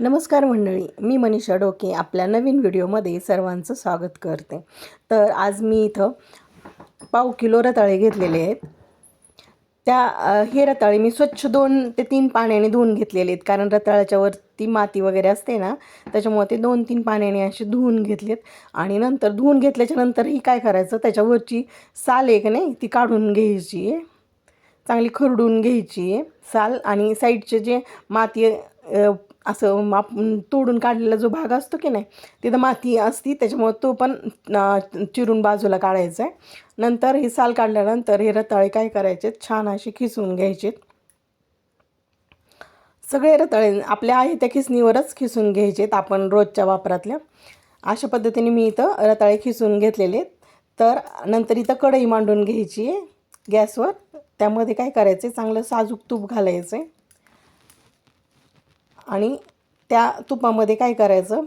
नमस्कार मंडळी मी मनीषा डोके आपल्या नवीन व्हिडिओमध्ये सर्वांचं स्वागत करते. तर आज मी इथं पाव किलो रताळे घेतलेले आहेत. त्या अ, हे रताळे मी स्वच्छ दोन ते तीन पाण्याने धुवून घेतलेले आहेत. कारण रताळ्याच्या वरती माती वगैरे असते ना त्याच्यामुळे ते दोन तीन पाण्याने असे धुवून घेतलेत. आणि नंतर धुवून घेतल्याच्या नंतरही काय करायचं त्याच्यावरची साल आहे का नाही ती काढून घ्यायची आहे. चांगली खरडून घ्यायची आहे साल. आणि साईडचे जे माती अ, असं माप तोडून काढलेला जो भाग असतो की नाही तिथं माती असती त्याच्यामुळं तो पण चिरून बाजूला काढायचा आहे नंतर ही साल काढल्यानंतर हे रताळे काय करायचे छान अशी खिसून घ्यायचे सगळे रताळे आपल्या आहे त्या खिसणीवरच खिसून घ्यायचेत आपण रोजच्या वापरातल्या. अशा पद्धतीने मी इथं रताळे खिसून घेतलेले आहेत. तर नंतर इथं कढई मांडून घ्यायची आहे गॅसवर. त्यामध्ये काय करायचं आहे चांगलं साजूक तूप घालायचं आहे आणि त्या तुपामध्ये काय करायचं?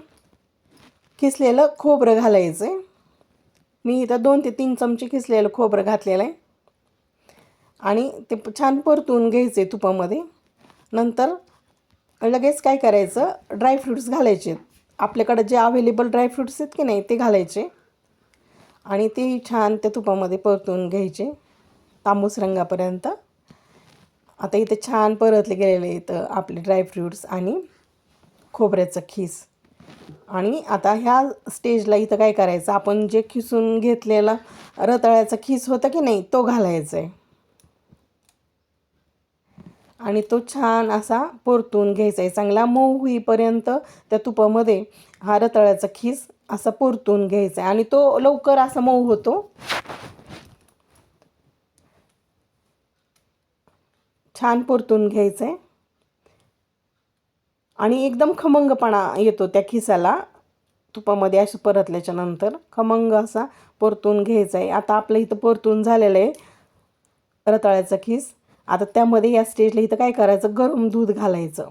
खिसलेलं खोबरं घालायचं आहे मी इथं दोन ते तीन चमचे किसलेलं खोबरं घातलेलं आहे. आणि ते छान परतून घ्यायचे तुपामध्ये. नंतर लगेच काय करायचं? ड्रायफ्रूट्स घालायचे. आपल्याकडं जे अवेलेबल ड्रायफ्रूट्स आहेत की नाही ते घालायचे. आणि ते छान त्या तुपामध्ये परतून घ्यायचे. तांबूस रंगापर्यंत. आता इथे छान परतले गेलेले आहेत आपले ड्रायफ्रूट्स आणि खोबऱ्याचं खीस. आणि आता ह्या स्टेजला इथं काय करायचं? आपण जे खिसून घेतलेला रताळ्याचा खीस होता की नाही तो घालायचा आहे आणि तो छान असा परतून घ्यायचा आहे चांगला मऊ होईपर्यंत त्या तुपामध्ये हा रताळ्याचा खीस असा परतून घ्यायचा आहे आणि तो लवकर असा मऊ होतो. छान परतून घ्यायचं. आहे आणि एकदम खमंगपणा येतो त्या खिसाला. तुपामध्ये असं परतल्याच्या नंतर खमंग असा परतून घ्यायचा आहे आता आपलं इथं परतून झालेलं आहे रताळ्याचा खीस. आता त्यामध्ये या स्टेजला इथं काय करायचं? गरम दूध घालायचं.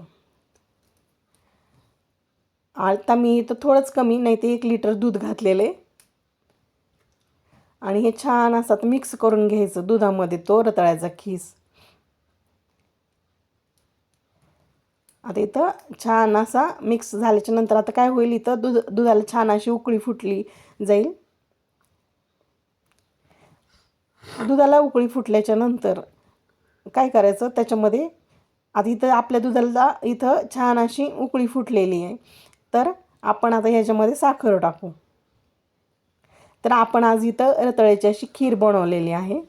आता मी इथं थोडंच कमी नाही ते एक लिटर दूध घातलेलं. आहे आणि हे छान असं मिक्स करून घ्यायचं दुधामध्ये तो रताळ्याचा खीस. आता इथं छान असा मिक्स झाल्याच्यानंतर आता काय होईल? इथं दूध दुधाला छान अशी उकळी फुटली जाईल. दुधाला उकळी फुटल्याच्या नंतर काय करायचं? त्याच्यामध्ये आता इथं आपल्या दुधाला इथं छान अशी उकळी फुटलेली आहे. तर आपण आता ह्याच्यामध्ये साखर टाकू. तर आपण आज इथं रताळ्याची अशी खीर बनवलेली आहे.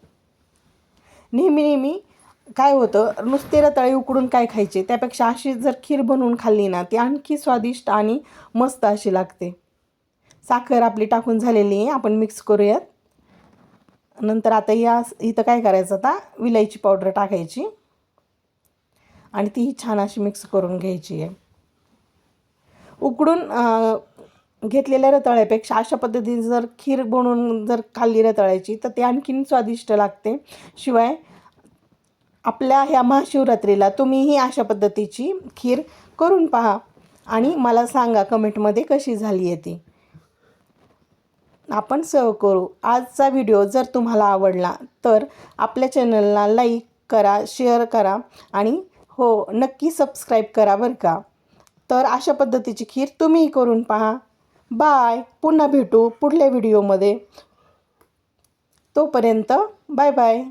नेहमी नेहमी काय होतं? नुसते रताळे उकडून काय खायचे? त्यापेक्षा अशी जर खीर बनवून खाल्ली ना ती आणखी स्वादिष्ट आणि मस्त अशी लागते. साखर आपली टाकून झालेली आहे. आपण मिक्स करूयात. नंतर आता या इथं काय करायचं आता? विलायची पावडर टाकायची. आणि ती छान अशी मिक्स करून घ्यायची आहे. उकडून घेतलेल्या रताळ्यापेक्षा अशा पद्धतीने जर खीर बनवून जर खाल्ली रताळ्याची तर ते आणखीन स्वादिष्ट लागते. शिवाय आपल्या ह्या महाशिवरात्रीला तुम्हीही अशा पद्धतीची खीर करून पहा. आणि मला सांगा कमेंटमध्ये कशी झाली आहे ती. आपण सर्व करू. आजचा व्हिडिओ जर तुम्हाला आवडला तर आपल्या चॅनलला लाईक करा शेअर करा आणि हो नक्की सबस्क्राईब करा बरं का. तर अशा पद्धतीची खीर तुम्हीही करून पहा. बाय. पुन्हा भेटू पुढल्या व्हिडिओमध्ये. तोपर्यंत बाय बाय.